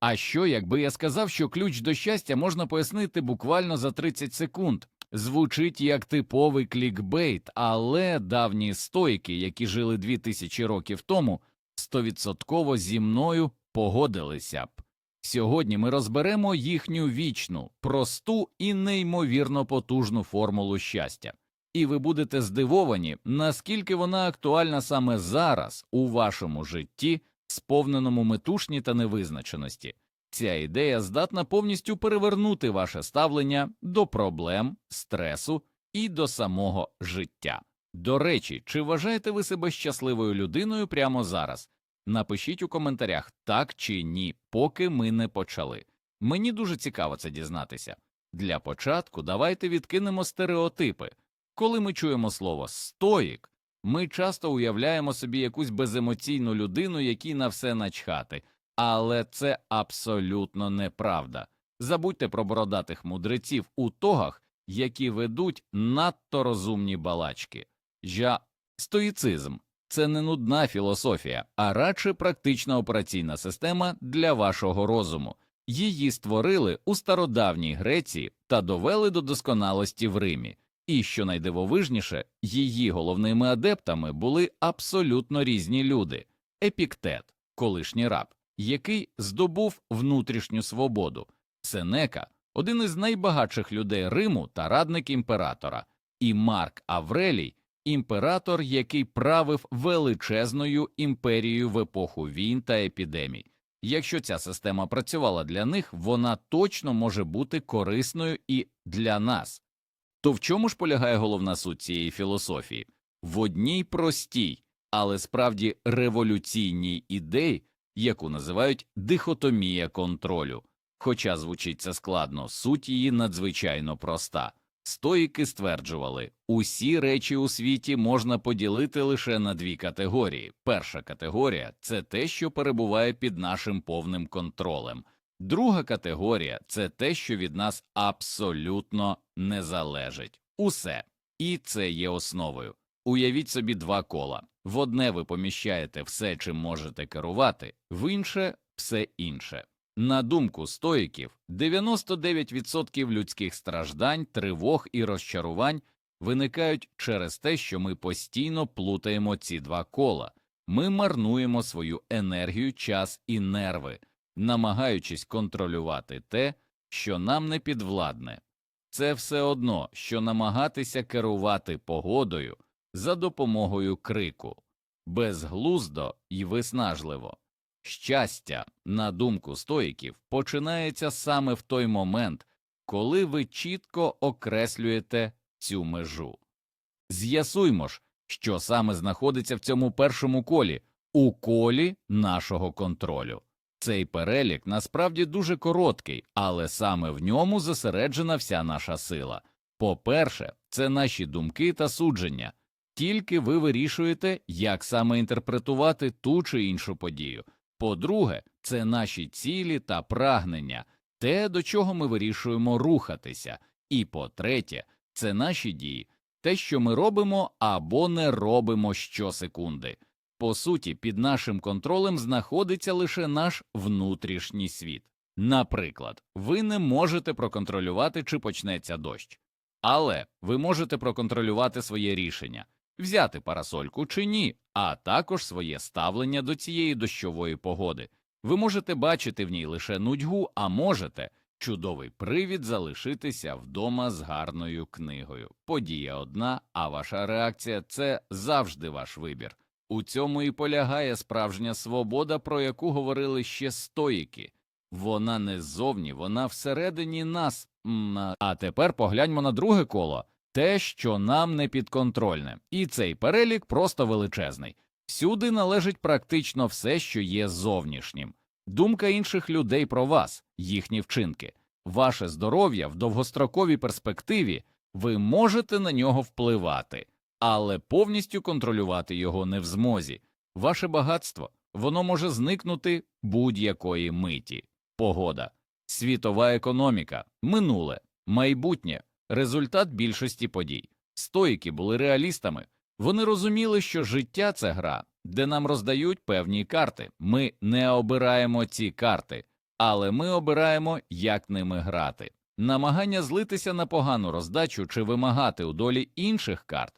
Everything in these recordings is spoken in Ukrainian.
А що, якби я сказав, що ключ до щастя можна пояснити буквально за 30 секунд? Звучить як типовий клікбейт, але давні стойки, які жили 2000 років тому, стовідсотково зі мною погодилися б. Сьогодні ми розберемо їхню вічну, просту і неймовірно потужну формулу щастя. І ви будете здивовані, наскільки вона актуальна саме зараз у вашому житті, сповненому метушні та невизначеності. Ця ідея здатна повністю перевернути ваше ставлення до проблем, стресу і до самого життя. До речі, чи вважаєте ви себе щасливою людиною прямо зараз? Напишіть у коментарях так чи ні, поки ми не почали. Мені дуже цікаво це дізнатися. Для початку давайте відкинемо стереотипи. Коли ми чуємо слово стоїк, ми часто уявляємо собі якусь беземоційну людину, якій на все начхати, але це абсолютно неправда. Забудьте про бородатих мудреців у тогах, які ведуть надто розумні балачки. Жа стоїцизм це не нудна філософія, а радше практична операційна система для вашого розуму. Її створили у стародавній Греції та довели до досконалості в Римі. І що найдивовижніше, її головними адептами були абсолютно різні люди: Епіктет, колишній раб, який здобув внутрішню свободу, Сенека, один із найбагатших людей Риму та радник імператора, і Марк Аврелій, імператор, який правив величезною імперією в епоху війн та епідемій. Якщо ця система працювала для них, вона точно може бути корисною і для нас. То в чому ж полягає головна суть цієї філософії? В одній простій, але справді революційній ідеї, яку називають дихотомія контролю. Хоча звучить це складно, суть її надзвичайно проста. Стоїки стверджували, усі речі у світі можна поділити лише на дві категорії. Перша категорія це те, що перебуває під нашим повним контролем. Друга категорія це те, що від нас абсолютно не залежить. Усе. І це є основою. Уявіть собі два кола. В одне ви поміщаєте все, чим можете керувати, в інше все інше. На думку стоїків, 99% людських страждань, тривог і розчарувань виникають через те, що ми постійно плутаємо ці два кола. Ми марнуємо свою енергію, час і нерви, намагаючись контролювати те, що нам не підвладне. Це все одно, що намагатися керувати погодою за допомогою крику, безглуздо і виснажливо. Щастя, на думку стоїків, починається саме в той момент, коли ви чітко окреслюєте цю межу. З'ясуймо ж, що саме знаходиться в цьому першому колі, у колі нашого контролю. Цей перелік насправді дуже короткий, але саме в ньому зосереджена вся наша сила. По-перше, це наші думки та судження, тільки ви вирішуєте, як саме інтерпретувати ту чи іншу подію. По-друге, це наші цілі та прагнення, те, до чого ми вирішуємо рухатися. І по-третє, це наші дії, те, що ми робимо або не робимо щосекунди. По суті, під нашим контролем знаходиться лише наш внутрішній світ. Наприклад, ви не можете проконтролювати, чи почнеться дощ, але ви можете проконтролювати своє рішення взяти парасольку чи ні, а також своє ставлення до цієї дощової погоди. Ви можете бачити в ній лише нудьгу, а можете чудовий привід залишитися вдома з гарною книгою. Подія одна, а ваша реакція це завжди ваш вибір. У цьому і полягає справжня свобода, про яку говорили ще стоїки. Вона не ззовні, вона всередині нас. А тепер погляньмо на друге коло те, що нам не підконтрольне, і цей перелік просто величезний. Всюди належить практично все, що є зовнішнім. Думка інших людей про вас, їхні вчинки, ваше здоров'я в довгостроковій перспективі, ви можете на нього впливати, але повністю контролювати його не в змозі. Ваше багатство воно може зникнути будь-якої миті. Погода, світова економіка, минуле, майбутнє результат більшості подій. Стоїки були реалістами. Вони розуміли, що життя це гра, де нам роздають певні карти. Ми не обираємо ці карти, але ми обираємо, як ними грати. Намагання злитися на погану роздачу чи вимагати у долі інших карт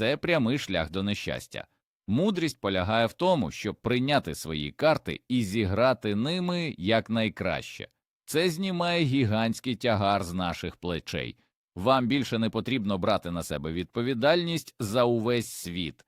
це прямий шлях до нещастя. Мудрість полягає в тому, щоб прийняти свої карти і зіграти ними якнайкраще. Це знімає гігантський тягар з наших плечей. Вам більше не потрібно брати на себе відповідальність за увесь світ.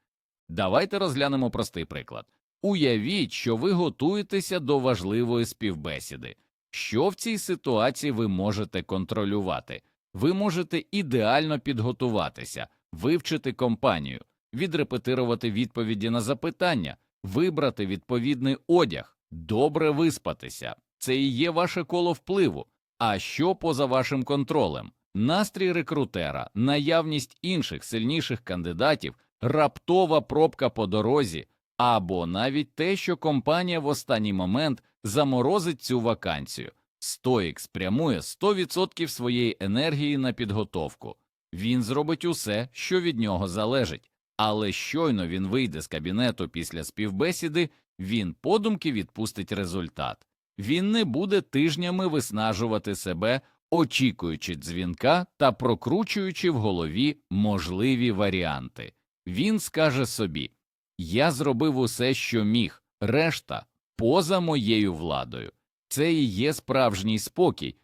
Давайте розглянемо простий приклад. Уявіть, що ви готуєтеся до важливої співбесіди. Що в цій ситуації ви можете контролювати? Ви можете ідеально підготуватися, вивчити компанію, відрепетирувати відповіді на запитання, вибрати відповідний одяг, добре виспатися. Це і є ваше коло впливу. А що поза вашим контролем? Настрій рекрутера, наявність інших сильніших кандидатів, раптова пробка по дорозі, або навіть те, що компанія в останній момент заморозить цю вакансію. Стоїк спрямує 100% своєї енергії на підготовку. Він зробить усе, що від нього залежить, але щойно він вийде з кабінету після співбесіди, він подумки відпустить результат. Він не буде тижнями виснажувати себе, очікуючи дзвінка та прокручуючи в голові можливі варіанти. Він скаже собі Я зробив усе, що міг, решта поза моєю владою. Це і є справжній спокій.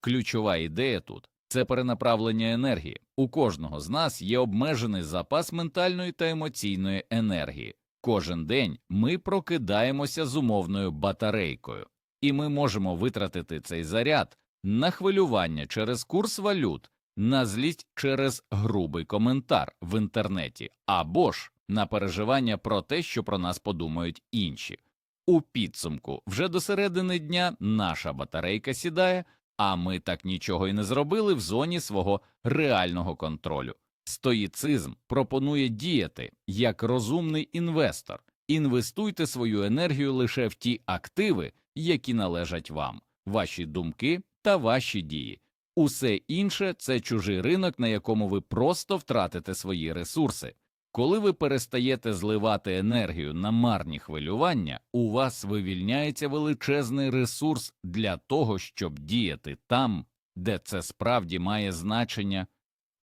Ключова ідея тут це перенаправлення енергії. У кожного з нас є обмежений запас ментальної та емоційної енергії. Кожен день ми прокидаємося з умовною батарейкою, і ми можемо витратити цей заряд на хвилювання через курс валют, на злість через грубий коментар в інтернеті, або ж на переживання про те, що про нас подумають інші. У підсумку, вже до середини дня наша батарейка сідає, а ми так нічого і не зробили в зоні свого реального контролю. Стоїцизм пропонує діяти як розумний інвестор. Інвестуйте свою енергію лише в ті активи, які належать вам, ваші думки та ваші дії. Усе інше це чужий ринок, на якому ви просто втратите свої ресурси. Коли ви перестаєте зливати енергію на марні хвилювання, у вас вивільняється величезний ресурс для того, щоб діяти там, де це справді має значення.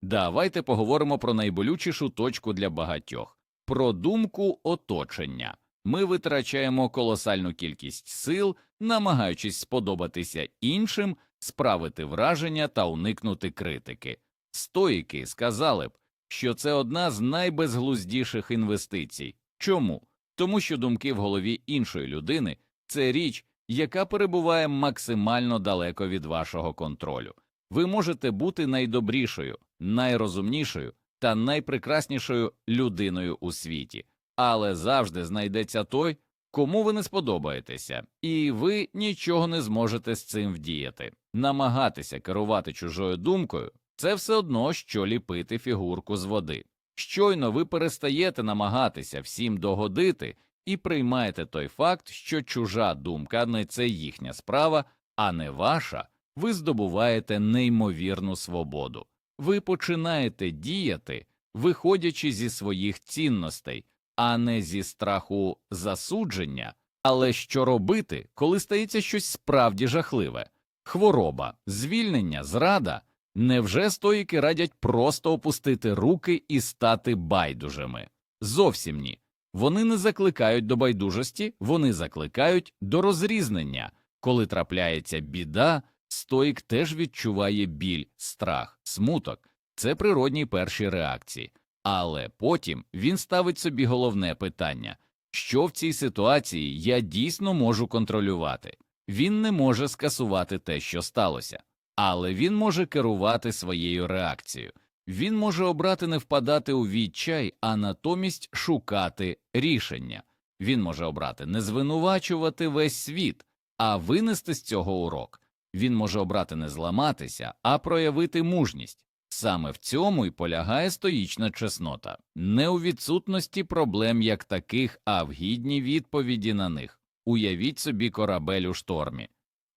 Давайте поговоримо про найболючішу точку для багатьох про думку оточення. Ми витрачаємо колосальну кількість сил, намагаючись сподобатися іншим, справити враження та уникнути критики. Стоїки сказали б, що це одна з найбезглуздіших інвестицій. Чому? Тому що думки в голові іншої людини це річ, яка перебуває максимально далеко від вашого контролю. Ви можете бути найдобрішою, найрозумнішою та найпрекраснішою людиною у світі, але завжди знайдеться той, кому ви не сподобаєтеся, і ви нічого не зможете з цим вдіяти. Намагатися керувати чужою думкою це все одно, що ліпити фігурку з води. Щойно ви перестаєте намагатися всім догодити і приймаєте той факт, що чужа думка не це їхня справа, а не ваша, ви здобуваєте неймовірну свободу. Ви починаєте діяти, виходячи зі своїх цінностей, а не зі страху засудження. Але що робити, коли стається щось справді жахливе? Хвороба, звільнення, зрада. Невже стоїки радять просто опустити руки і стати байдужими? Зовсім ні. Вони не закликають до байдужості, вони закликають до розрізнення. Коли трапляється біда, стоїк теж відчуває біль, страх, смуток це природні перші реакції. Але потім він ставить собі головне питання що в цій ситуації я дійсно можу контролювати. Він не може скасувати те, що сталося, але він може керувати своєю реакцією. Він може обрати не впадати у відчай, а натомість шукати рішення. Він може обрати не звинувачувати весь світ, а винести з цього урок. Він може обрати не зламатися, а проявити мужність. Саме в цьому й полягає стоїчна чеснота, не у відсутності проблем як таких, а в гідній відповіді на них. Уявіть собі корабель у штормі.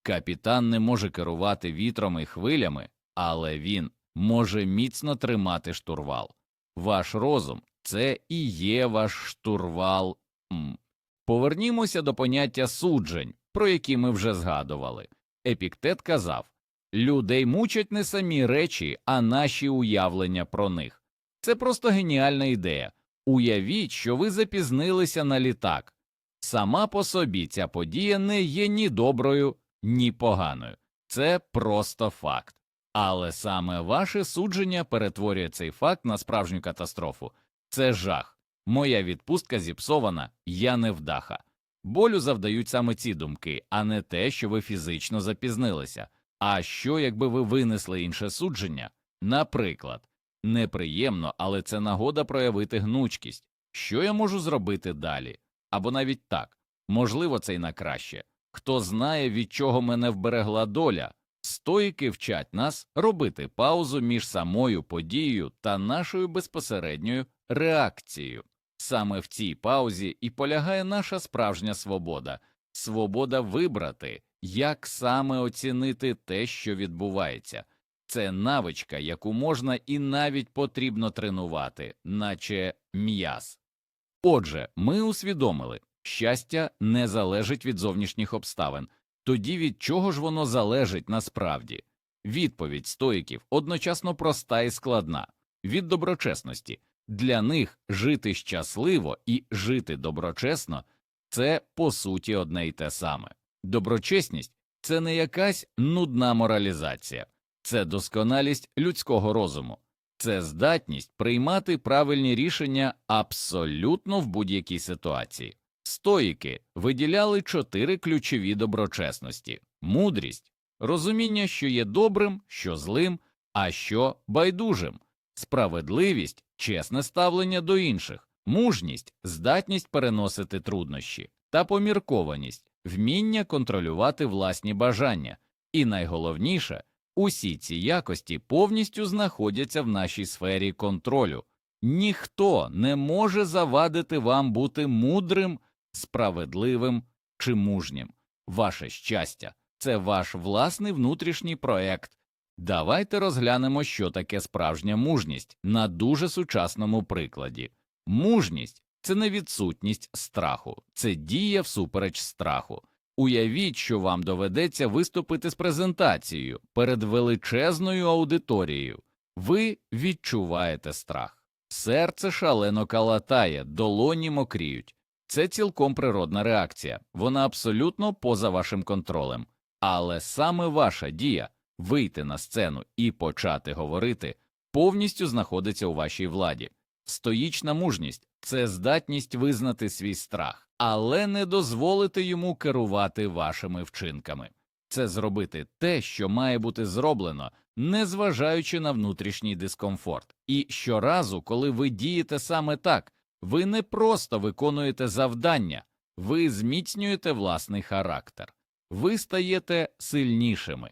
Капітан не може керувати вітром і хвилями, але він може міцно тримати штурвал. Ваш розум це і є ваш штурвал. Повернімося до поняття суджень. про які ми вже згадували. Епіктет казав людей мучать не самі речі, а наші уявлення про них. Це просто геніальна ідея. Уявіть, що ви запізнилися на літак. Сама по собі ця подія не є ні доброю, ні поганою. Це просто факт. Але саме ваше судження перетворює цей факт на справжню катастрофу. Це жах. Моя відпустка зіпсована, я невдаха. Болю завдають саме ці думки, а не те, що ви фізично запізнилися. А що, якби ви винесли інше судження? Наприклад, неприємно, але це нагода проявити гнучкість. Що я можу зробити далі? Або навіть так, можливо, це й на краще. Хто знає, від чого мене вберегла доля, стоїки вчать нас робити паузу між самою подією та нашою безпосередньою реакцією. Саме в цій паузі і полягає наша справжня свобода свобода вибрати, як саме оцінити те, що відбувається. Це навичка, яку можна і навіть потрібно тренувати, наче м'яз. Отже, ми усвідомили, щастя не залежить від зовнішніх обставин, тоді від чого ж воно залежить насправді? Відповідь стоїків одночасно проста і складна від доброчесності. Для них жити щасливо і жити доброчесно це по суті одне й те саме. Доброчесність це не якась нудна моралізація, це досконалість людського розуму, це здатність приймати правильні рішення абсолютно в будь-якій ситуації. Стоїки виділяли чотири ключові доброчесності мудрість, розуміння, що є добрим, що злим, а що байдужим, справедливість, чесне ставлення до інших, мужність, здатність переносити труднощі та поміркованість, вміння контролювати власні бажання, і найголовніше, усі ці якості повністю знаходяться в нашій сфері контролю. Ніхто не може завадити вам бути мудрим, справедливим чи мужнім. Ваше щастя це ваш власний внутрішній проект. Давайте розглянемо, що таке справжня мужність на дуже сучасному прикладі. Мужність це не відсутність страху, це дія всупереч страху. Уявіть, що вам доведеться виступити з презентацією перед величезною аудиторією. Ви відчуваєте страх, серце шалено калатає, долоні мокріють. Це цілком природна реакція, вона абсолютно поза вашим контролем. Але саме ваша дія вийти на сцену і почати говорити повністю знаходиться у вашій владі. Стоїчна мужність це здатність визнати свій страх, але не дозволити йому керувати вашими вчинками. Це зробити те, що має бути зроблено, незважаючи на внутрішній дискомфорт. І щоразу, коли ви дієте саме так, ви не просто виконуєте завдання, ви зміцнюєте власний характер, ви стаєте сильнішими.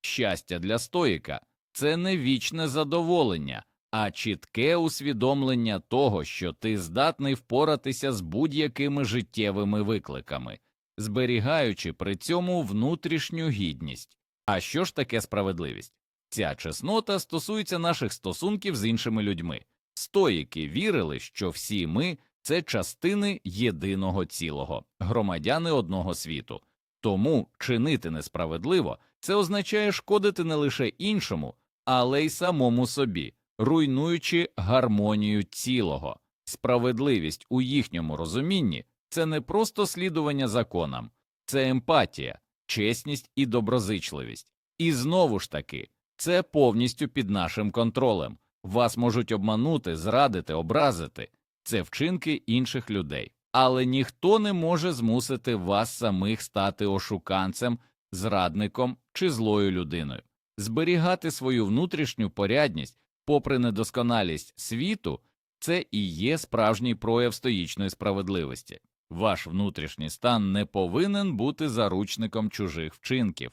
Щастя для стоїка це не вічне задоволення, а чітке усвідомлення того, що ти здатний впоратися з будь-якими життєвими викликами, зберігаючи при цьому внутрішню гідність. А що ж таке справедливість? Ця чеснота стосується наших стосунків з іншими людьми. Стоїки вірили, що всі ми це частини єдиного цілого, громадяни одного світу. Тому чинити несправедливо це означає шкодити не лише іншому, але й самому собі, руйнуючи гармонію цілого. Справедливість у їхньому розумінні це не просто слідування законам, це емпатія, чесність і доброзичливість. І знову ж таки, це повністю під нашим контролем. Вас можуть обманути, зрадити, образити це вчинки інших людей, але ніхто не може змусити вас самих стати ошуканцем, зрадником чи злою людиною. Зберігати свою внутрішню порядність, попри недосконалість світу, це і є справжній прояв стоїчної справедливості. Ваш внутрішній стан не повинен бути заручником чужих вчинків.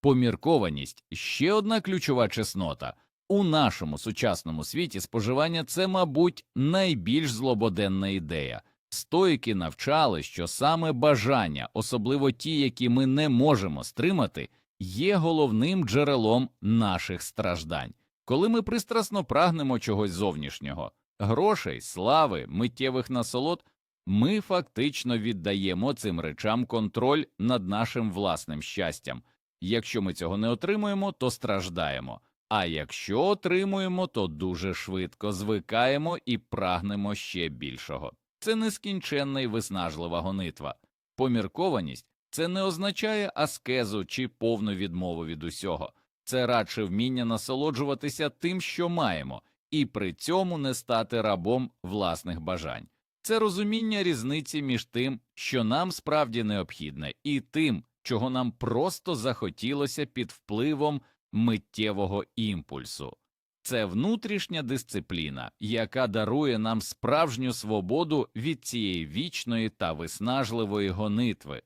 Поміркованість ще одна ключова чеснота. У нашому сучасному світі споживання це, мабуть, найбільш злободенна ідея. Стоїки навчали, що саме бажання, особливо ті, які ми не можемо стримати, є головним джерелом наших страждань. Коли ми пристрасно прагнемо чогось зовнішнього, грошей, слави, миттєвих насолод, ми фактично віддаємо цим речам контроль над нашим власним щастям. Якщо ми цього не отримуємо, то страждаємо. А якщо отримуємо, то дуже швидко звикаємо і прагнемо ще більшого. Це нескінченна і виснажлива гонитва. Поміркованість це не означає аскезу чи повну відмову від усього, це радше вміння насолоджуватися тим, що маємо, і при цьому не стати рабом власних бажань. Це розуміння різниці між тим, що нам справді необхідне, і тим, чого нам просто захотілося під впливом миттєвого імпульсу. Це внутрішня дисципліна, яка дарує нам справжню свободу від цієї вічної та виснажливої гонитви.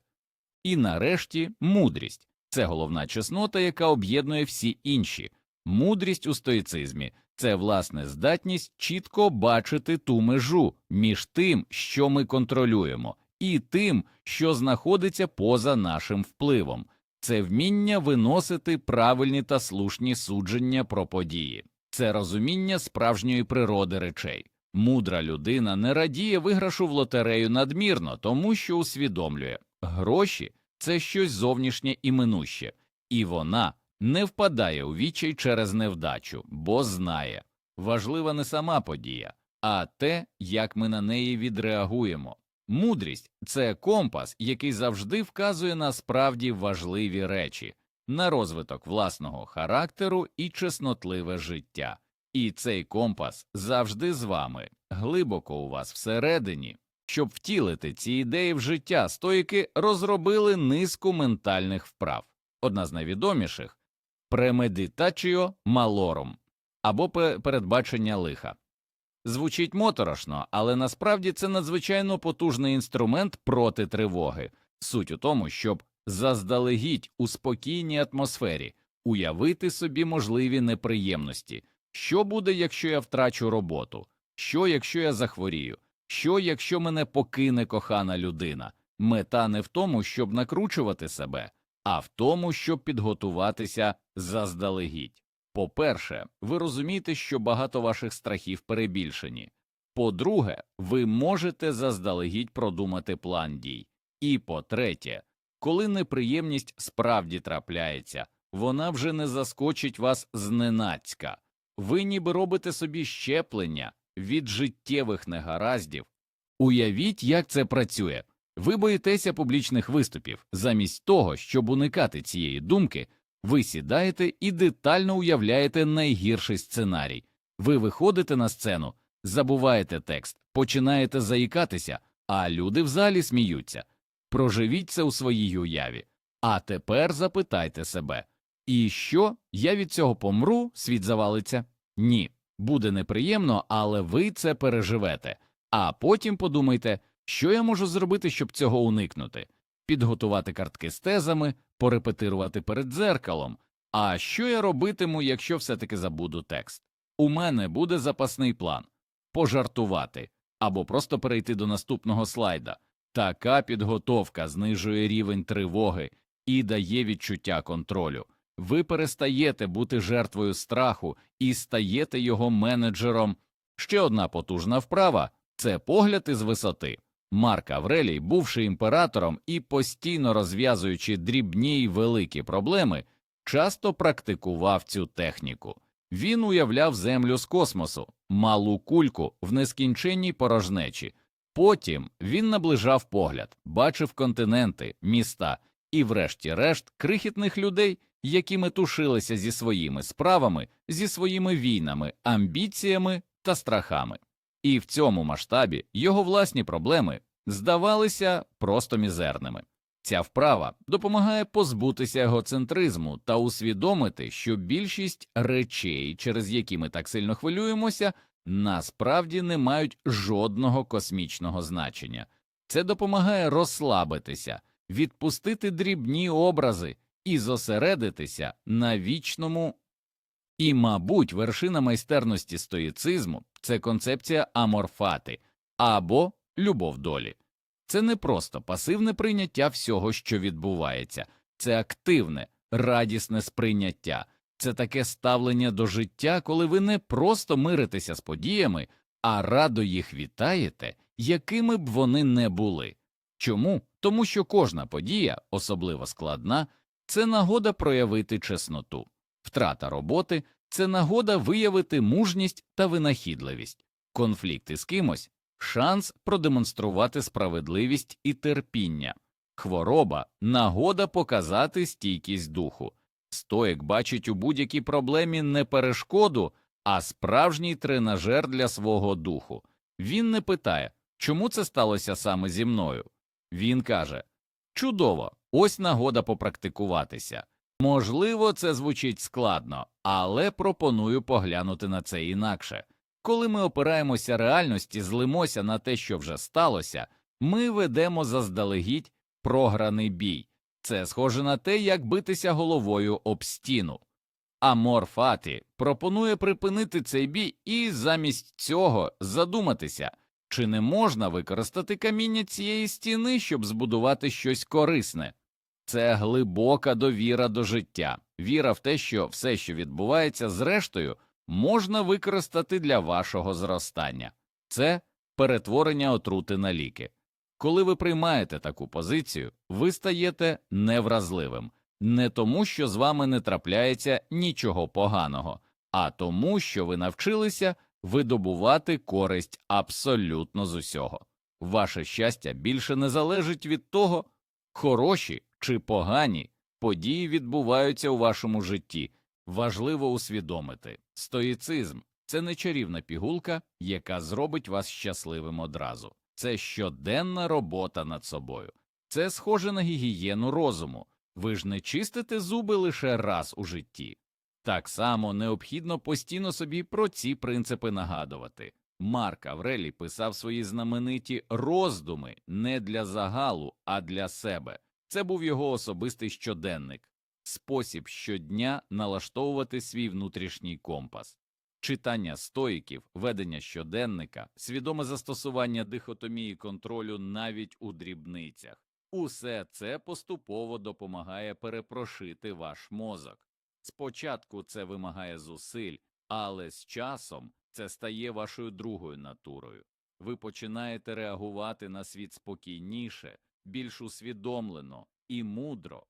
І нарешті мудрість це головна чеснота, яка об'єднує всі інші. Мудрість у стоїцизмі це власне здатність чітко бачити ту межу між тим, що ми контролюємо, і тим, що знаходиться поза нашим впливом. Це вміння виносити правильні та слушні судження про події, це розуміння справжньої природи речей. Мудра людина не радіє виграшу в лотерею надмірно, тому що усвідомлює гроші це щось зовнішнє і минуще, і вона не впадає у відчай через невдачу, бо знає важлива не сама подія, а те, як ми на неї відреагуємо. Мудрість це компас, який завжди вказує на справді важливі речі, на розвиток власного характеру і чеснотливе життя. І цей компас завжди з вами, глибоко у вас всередині. Щоб втілити ці ідеї в життя, стоїки розробили низку ментальних вправ. Одна з найвідоміших премедитачіо малорум або передбачення лиха. Звучить моторошно, але насправді це надзвичайно потужний інструмент проти тривоги. Суть у тому, щоб заздалегідь у спокійній атмосфері уявити собі можливі неприємності. Що буде, якщо я втрачу роботу? Що, якщо я захворію? Що, якщо мене покине кохана людина? Мета не в тому, щоб накручувати себе, а в тому, щоб підготуватися заздалегідь. По-перше, ви розумієте, що багато ваших страхів перебільшені. По-друге, ви можете заздалегідь продумати план дій. І по-третє, коли неприємність справді трапляється, вона вже не заскочить вас зненацька. Ви ніби робите собі щеплення від життєвих негараздів. Уявіть, як це працює. Ви боїтеся публічних виступів, замість того, щоб уникати цієї думки, ви сідаєте і детально уявляєте найгірший сценарій. Ви виходите на сцену, забуваєте текст, починаєте заїкатися, а люди в залі сміються. Проживіть це у своїй уяві. А тепер запитайте себе і що я від цього помру, світ завалиться? Ні. Буде неприємно, але ви це переживете. А потім подумайте, що я можу зробити, щоб цього уникнути підготувати картки з тезами, порепетирувати перед дзеркалом. А що я робитиму, якщо все-таки забуду текст? У мене буде запасний план пожартувати або просто перейти до наступного слайда. Така підготовка знижує рівень тривоги і дає відчуття контролю. Ви перестаєте бути жертвою страху і стаєте його менеджером. Ще одна потужна вправа це погляд із висоти. Марк Аврелій, бувши імператором і постійно розв'язуючи дрібні й великі проблеми, часто практикував цю техніку. Він уявляв землю з космосу, малу кульку в нескінченній порожнечі. Потім він наближав погляд, бачив континенти, міста і, врешті-решт, крихітних людей, які метушилися зі своїми справами, зі своїми війнами, амбіціями та страхами. І в цьому масштабі його власні проблеми здавалися просто мізерними. Ця вправа допомагає позбутися егоцентризму та усвідомити, що більшість речей, через які ми так сильно хвилюємося, насправді не мають жодного космічного значення. Це допомагає розслабитися, відпустити дрібні образи і зосередитися на вічному. І, мабуть, вершина майстерності стоїцизму це концепція аморфати або любов долі. Це не просто пасивне прийняття всього, що відбувається, це активне, радісне сприйняття, це таке ставлення до життя, коли ви не просто миритеся з подіями, а радо їх вітаєте якими б вони не були. Чому? Тому що кожна подія, особливо складна, це нагода проявити чесноту, втрата роботи це нагода виявити мужність та винахідливість, конфлікти з кимось шанс продемонструвати справедливість і терпіння, хвороба нагода показати стійкість духу. Стоїк бачить у будь-якій проблемі не перешкоду, а справжній тренажер для свого духу. Він не питає, чому це сталося саме зі мною. Він каже Чудово, ось нагода попрактикуватися. Можливо, це звучить складно, але пропоную поглянути на це інакше. Коли ми опираємося реальності, злимося на те, що вже сталося, ми ведемо заздалегідь програний бій. Це схоже на те, як битися головою об стіну. Амор Фаті пропонує припинити цей бій і замість цього задуматися, чи не можна використати каміння цієї стіни, щоб збудувати щось корисне. Це глибока довіра до життя, віра в те, що все, що відбувається зрештою, можна використати для вашого зростання. Це перетворення отрути на ліки. Коли ви приймаєте таку позицію, ви стаєте невразливим, не тому, що з вами не трапляється нічого поганого, а тому, що ви навчилися видобувати користь абсолютно з усього. Ваше щастя більше не залежить від того, хороші чи погані події відбуваються у вашому житті. Важливо усвідомити стоїцизм це не чарівна пігулка, яка зробить вас щасливим одразу. Це щоденна робота над собою. Це схоже на гігієну розуму. Ви ж не чистите зуби лише раз у житті. Так само необхідно постійно собі про ці принципи нагадувати. Марк Аврелій писав свої знамениті роздуми не для загалу, а для себе. Це був його особистий щоденник, спосіб щодня налаштовувати свій внутрішній компас, читання стоїків, ведення щоденника, свідоме застосування дихотомії контролю навіть у дрібницях. Усе це поступово допомагає перепрошити ваш мозок. Спочатку це вимагає зусиль, але з часом це стає вашою другою натурою. Ви починаєте реагувати на світ спокійніше, більш усвідомлено і мудро.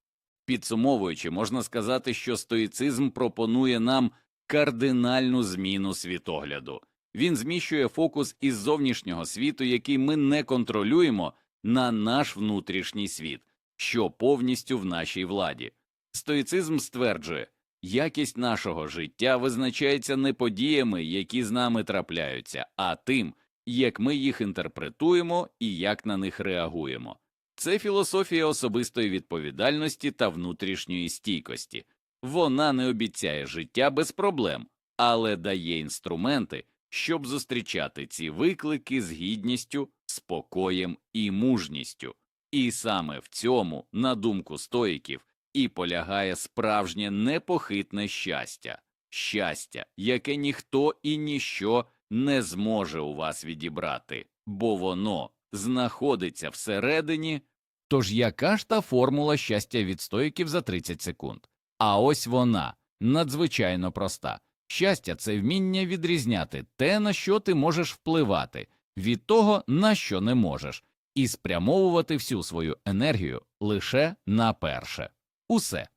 Підсумовуючи, можна сказати, що стоїцизм пропонує нам кардинальну зміну світогляду. Він зміщує фокус із зовнішнього світу, який ми не контролюємо, на наш внутрішній світ, що повністю в нашій владі. Стоїцизм стверджує, якість нашого життя визначається не подіями, які з нами трапляються, а тим, як ми їх інтерпретуємо і як на них реагуємо. Це філософія особистої відповідальності та внутрішньої стійкості. Вона не обіцяє життя без проблем, але дає інструменти, щоб зустрічати ці виклики з гідністю, спокоєм і мужністю. І саме в цьому, на думку стоїків, і полягає справжнє непохитне щастя, щастя, яке ніхто і ніщо не зможе у вас відібрати, бо воно знаходиться всередині. Тож яка ж та формула щастя від стоїків за 30 секунд? А ось вона надзвичайно проста. Щастя це вміння відрізняти те, на що ти можеш впливати, від того, на що не можеш, і спрямовувати всю свою енергію лише на перше. Усе.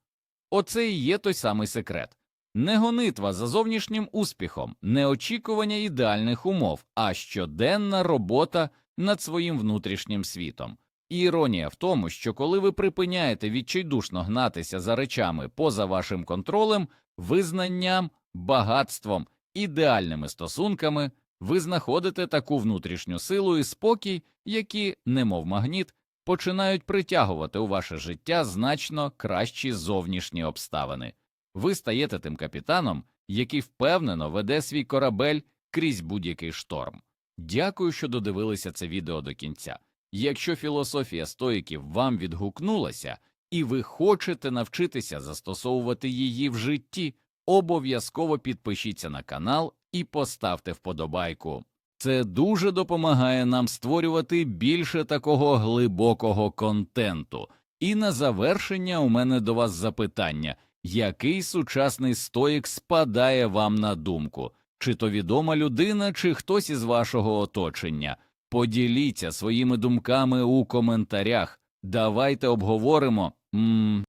Оце і є той самий секрет. Не гонитва за зовнішнім успіхом, не очікування ідеальних умов, а щоденна робота над своїм внутрішнім світом. І іронія в тому, що коли ви припиняєте відчайдушно гнатися за речами поза вашим контролем, визнанням, багатством, ідеальними стосунками, ви знаходите таку внутрішню силу і спокій, які, немов магніт, починають притягувати у ваше життя значно кращі зовнішні обставини. Ви стаєте тим капітаном, який впевнено веде свій корабель крізь будь-який шторм. Дякую, що додивилися це відео до кінця. Якщо філософія стоїків вам відгукнулася, і ви хочете навчитися застосовувати її в житті, обов'язково підпишіться на канал і поставте вподобайку. Це дуже допомагає нам створювати більше такого глибокого контенту. І на завершення у мене до вас запитання який сучасний стоїк спадає вам на думку, чи то відома людина, чи хтось із вашого оточення. Поділіться своїми думками у коментарях. Давайте обговоримо. М